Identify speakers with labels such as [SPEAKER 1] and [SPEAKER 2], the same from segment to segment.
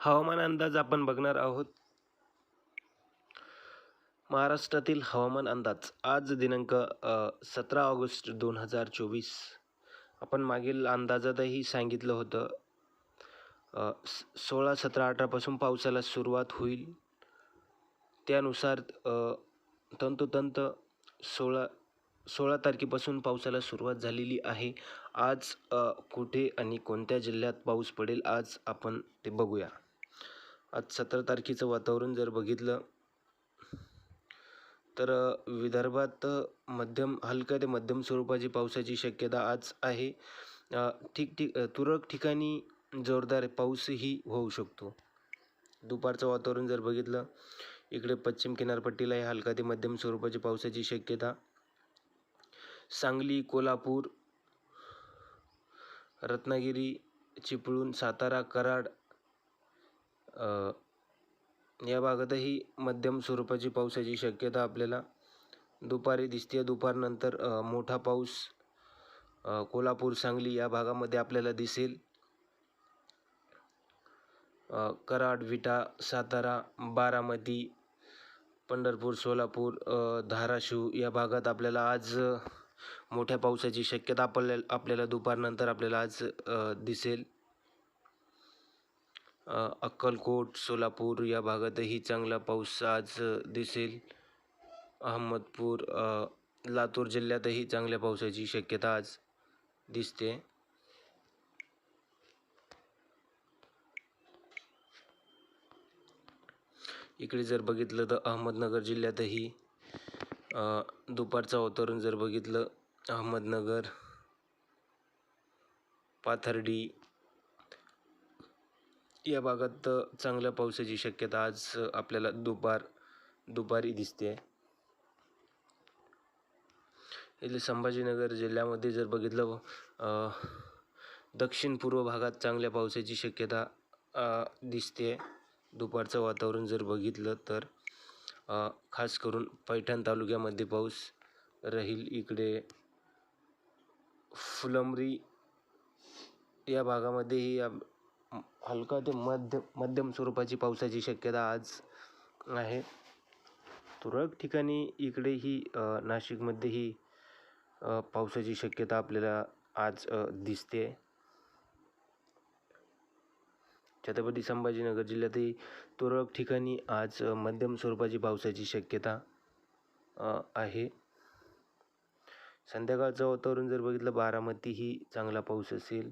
[SPEAKER 1] हवामान अंदाज आपण बघणार आहोत. महाराष्ट्रातील हवामान अंदाज आज दिनांक सतरा ऑगस्ट दोन हजार चोवीस. आपण मागील अंदाजातही सांगितलं होतं. स- सोळा सतरा अठरापासून पावसाला सुरुवात होईल. त्यानुसार तंतोतंत सोळा सोळा तारखेपासून पावसाला सुरुवात झालेली आहे. आज कुठे आणि कोणत्या जिल्ह्यात पाऊस पडेल आज आपण ते बघूया. आज सतरा तारखेचं वातावरण जर बघितलं तर विदर्भात मध्यम हलक्या ते मध्यम स्वरूपाची पावसाची शक्यता आज आहे. ठीक ठीक तुरळक ठिकाणी जोरदार पाऊसही होऊ शकतो. दुपारचं वातावरण जर बघितलं इकडे पश्चिम किनारपट्टीला आहे हलका ते मध्यम स्वरूपाची पावसाची शक्यता. सांगली कोल्हापूर रत्नागिरी चिपळूण सातारा कराड या भागातही मध्यम स्वरूपाची पावसाची शक्यता आपल्याला दुपारी दिसते दुपारनंतर मोठा पाऊस कोल्हापूर सांगली या भागामध्ये आपल्याला दिसेल. कराड विटा सातारा बारामती पंढरपूर सोलापूर धाराशिव या भागात आपल्याला आज मोठ्या पावसाची शक्यता आपल्याला आपल्याला दुपारनंतर आपल्याला आज दिसेल. अक्कलकोट सोलापूर या भागातही चांगला पाऊस आज दिसेल. अहमदपूर लातूर जिल्ह्यातही चांगल्या पावसाची शक्यता आज दिसते. इकडे जर बघितलं तर अहमदनगर जिल्ह्यातही दुपारचं वातावरण जर बघितलं अहमदनगर पाथर्डी या भागात चांगल्या पावसाची शक्यता आज आपल्याला दुपार दुपारी दिसते इथले संभाजीनगर जिल्ह्यामध्ये जर बघितलं दक्षिण पूर्व भागात चांगल्या पावसाची शक्यता दिसते दुपारचं वातावरण जर बघितलं तर खास करून पैठण तालुक्यामध्ये पाऊस राहील इकडे. फुलंबरी या भागामध्येही या- हलका ते मध्य मध्यम स्वरूपाची पावसाची शक्यता आज आहे. तुरळक ठिकाणी इकडेही नाशिकमध्येही पावसाची शक्यता आपल्याला आज दिसते. छत्रपती संभाजीनगर जिल्ह्यातही तुरळक ठिकाणी आज मध्यम स्वरूपाची पावसाची शक्यता आहे. संध्याकाळचं वातावरण जर बघितलं बारामतीही चांगला पाऊस असेल.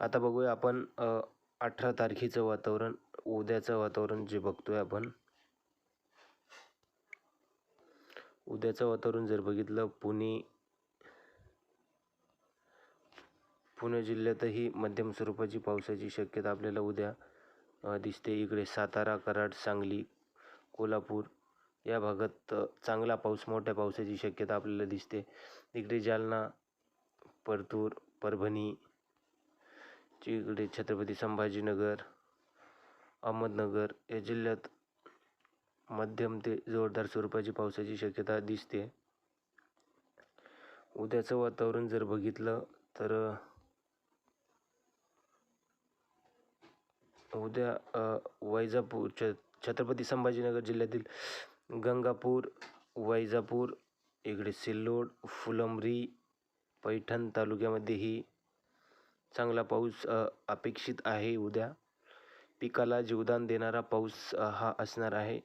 [SPEAKER 1] आता बघूया आपण अठरा तारखेचं वातावरण उद्याचं वातावरण जे बघतोय आपण. उद्याचं वातावरण जर बघितलं पुणे पुणे जिल्ह्यातही मध्यम स्वरूपाची पावसाची शक्यता आपल्याला उद्या दिसते. इकडे सातारा कराड सांगली कोल्हापूर या भागात चांगला पाऊस मोठ्या पावसाची शक्यता आपल्याला दिसते. इकडे जालना परतूर परभणी इकडे छत्रपती संभाजीनगर अहमदनगर या जिल्ह्यात मध्यम ते जोरदार स्वरूपाची पावसाची शक्यता दिसते. उद्याचं वातावरण जर बघितलं तर उद्या वैजापूर छ छत्रपती संभाजीनगर जिल्ह्यातील गंगापूर वैजापूर इकडे सिल्लोड फुलंब्री पैठण तालुक्यामध्येही चांगला पाऊस अपेक्षित आहे उद्या. पिकाला जीवदान देणारा पाऊस हा असणार आहे.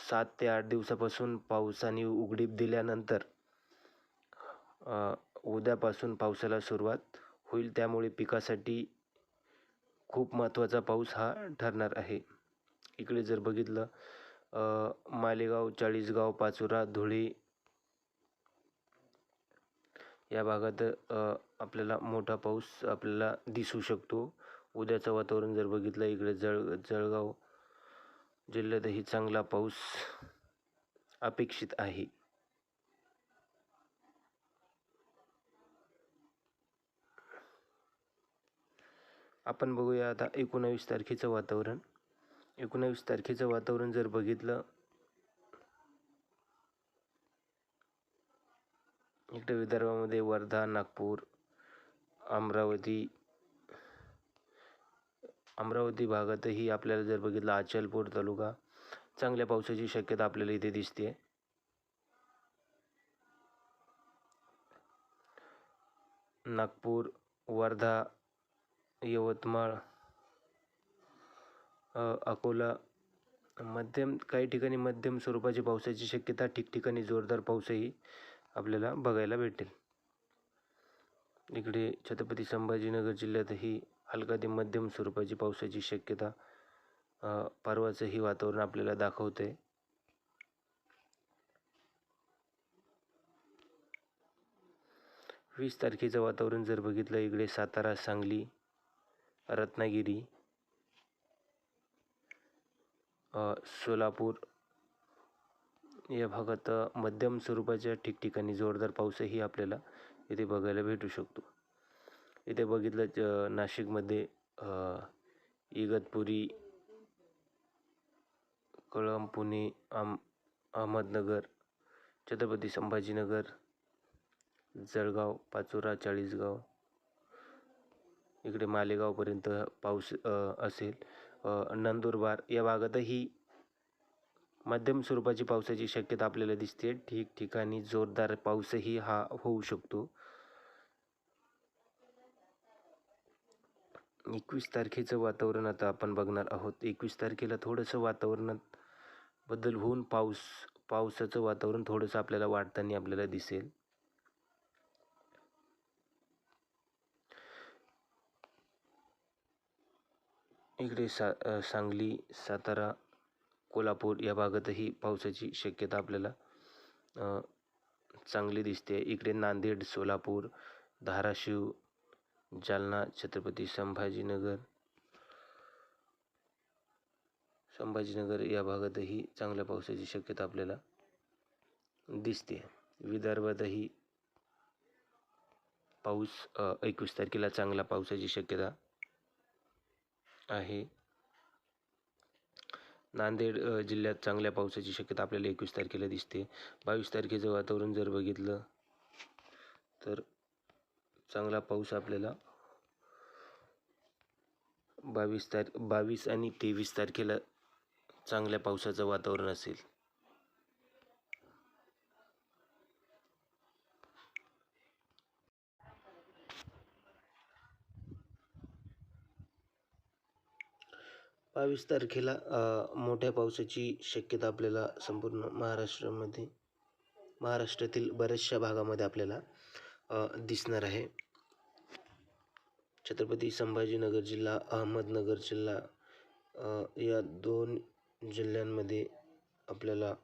[SPEAKER 1] सात ते आठ दिवसापासून पावसाने उघडीप दिल्यानंतर उद्यापासून पावसाला सुरुवात होईल. त्यामुळे पिकासाठी खूप महत्त्वाचा पाऊस हा ठरणार आहे. इकडे जर बघितलं मालेगाव चाळीसगाव पाचोरा धुळे या भागात आपल्याला मोठा पाऊस आपल्याला दिसू शकतो. उद्याचं वातावरण जर बघितलं इकडे जळ जळगाव जिल्ह्यातही चांगला पाऊस अपेक्षित आहे. आपण बघूया आता एकोणावीस तारखेचं वातावरण. एकोणावीस तारखेचं वातावरण जर बघितलं इकडे विदर्भामध्ये वर्धा नागपूर अमरावती अमरावती भागातही आपल्याला जर बघितलं अचलपूर तालुका चांगल्या पावसाची शक्यता आपल्याला इथे दिसते नागपूर वर्धा यवतमाळ अकोला मध्यम काही ठिकाणी मध्यम स्वरूपाची पावसाची शक्यता ठिकठिकाणी जोरदार पाऊसही आपल्याला बघायला भेटेल. इकडे छत्रपती संभाजीनगर जिल्ह्यातही हलका ते मध्यम स्वरूपाची पावसाची शक्यता अ, परवाचंही वातावरण आपल्याला दाखवते. वीस तारखेचं वातावरण जर बघितलं इकडे सातारा सांगली रत्नागिरी सोलापूर या भागात मध्यम स्वरूपाच्या ठिकठिकाणी जोरदार पाऊसही आपल्याला इथे बघायला भेटू शकतो. इथे बघितलं नाशिकमध्ये इगतपुरी कळम पुणे आम अहमदनगर छत्रपती संभाजीनगर जळगाव पाचोरा चाळीसगाव इकडे मालेगावपर्यंत पाऊस असेल. नंदुरबार या भागातही मध्यम स्वरूपाची पावसाची शक्यता आपल्याला दिसते. ठिकठिकाणी जोरदार पाऊसही हा होऊ शकतो. एकवीस तारखेचं वातावरण आता आपण बघणार आहोत. एकवीस तारखेला थोडंसं वातावरणात बदल होऊन पाऊस पावसाचं वातावरण थोडंसं आपल्याला वाढताना आपल्याला दिसेल. इकडे सा सांगली सातारा कोल्हापूर या भागातही पावसाची शक्यता आपल्याला चांगली दिसते. इकडे नांदेड सोलापूर धाराशिव जालना छत्रपती संभाजीनगर संभाजीनगर या भागातही चांगल्या पावसाची शक्यता आपल्याला दिसते. विदर्भातही पाऊस एकवीस तारखेला चांगला पावसाची शक्यता आहे. नांदेड जिल्ह्यात चांगल्या पावसाची शक्यता आपल्याला एकवीस तारखेला दिसते. बावीस तारखेचं वातावरण जर बघितलं तर चांगला पाऊस आपल्याला बावीस तार बावीस आणि तेवीस तारखेला चांगल्या पावसाचं वातावरण असेल. बावीस तारखेला मोठ्या पावसाची शक्यता आपल्याला संपूर्ण महाराष्ट्रामध्ये महाराष्ट्रातील बऱ्याचशा भागामध्ये आपल्याला दिसणार आहे. छत्रपती संभाजीनगर जिल्हा अहमदनगर जिल्हा या दोन जिल्ह्यांमध्ये आपल्याला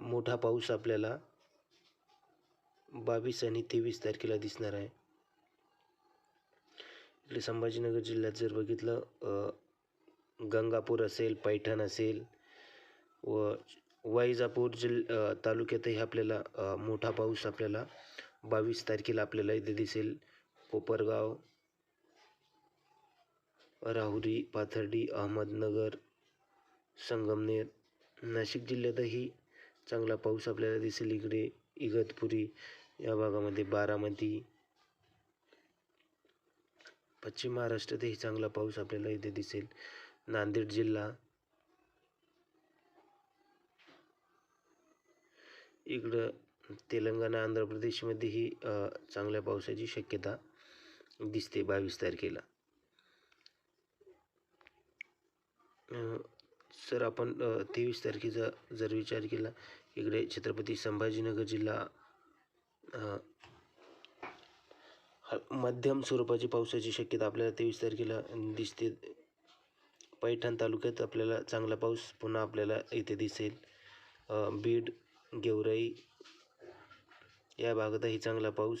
[SPEAKER 1] मोठा पाऊस आपल्याला बावीस आणि तेवीस तारखेला दिसणार आहे. इकडे संभाजीनगर जिल्ह्यात जर बघितलं गंगापूर असेल पैठण असेल व वैजापूर जिल तालुक्यातही आपल्याला मोठा पाऊस आपल्याला बावीस तारखेला आपल्याला इथे दिसेल. कोपरगाव राहुरी पाथर्डी अहमदनगर संगमनेर नाशिक जिल्ह्यातही चांगला पाऊस आपल्याला दिसेल. इकडे इगतपुरी या भागामध्ये बारामती पश्चिम महाराष्ट्रातही चांगला पाऊस आपल्याला इथे दिसेल. नांदेड जिल्हा. इकडं तेलंगणा आंध्र प्रदेशमध्येही चांगल्या पावसाची शक्यता दिसते बावीस तारखेला. सर आपण तेवीस तारखेचा जर विचार केला इकडे छत्रपती संभाजीनगर जिल्हा मध्यम स्वरूपाची पावसाची शक्यता आपल्याला तेवीस तारखेला दिसते. पैठण तालुक्यात आपल्याला चांगला पाऊस पुन्हा आपल्याला इथे दिसेल. बीड गेवराई या भागातही चांगला पाऊस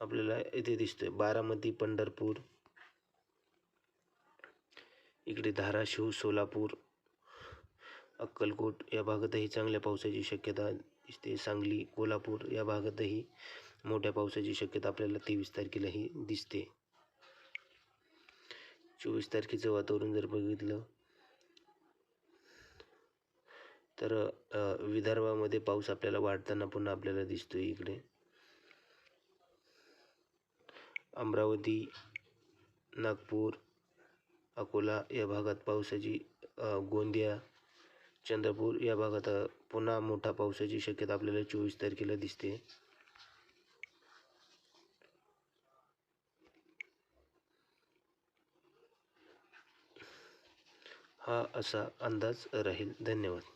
[SPEAKER 1] आपल्याला इथे दिसतोय. बारामती पंढरपूर इकडे धाराशिव सोलापूर अक्कलकोट या भागातही चांगल्या पावसाची शक्यता दिसते. सांगली कोल्हापूर या भागातही मोठ्या पावसाची शक्यता आपल्याला तेवीस तारखेलाही दिसते. चोवीस तारखेचं वातावरण जर बघितलं तर विदर्भामध्ये पाऊस आपल्याला वाढताना पुन्हा आपल्याला दिसतोय इकडे. अमरावती नागपूर अकोला या भागात पावसाची गोंदिया चंद्रपूर या भागात पुन्हा मोठा पावसाची शक्यता आपल्याला चोवीस तारखेला दिसते. हा असा अंदाज राहील. धन्यवाद.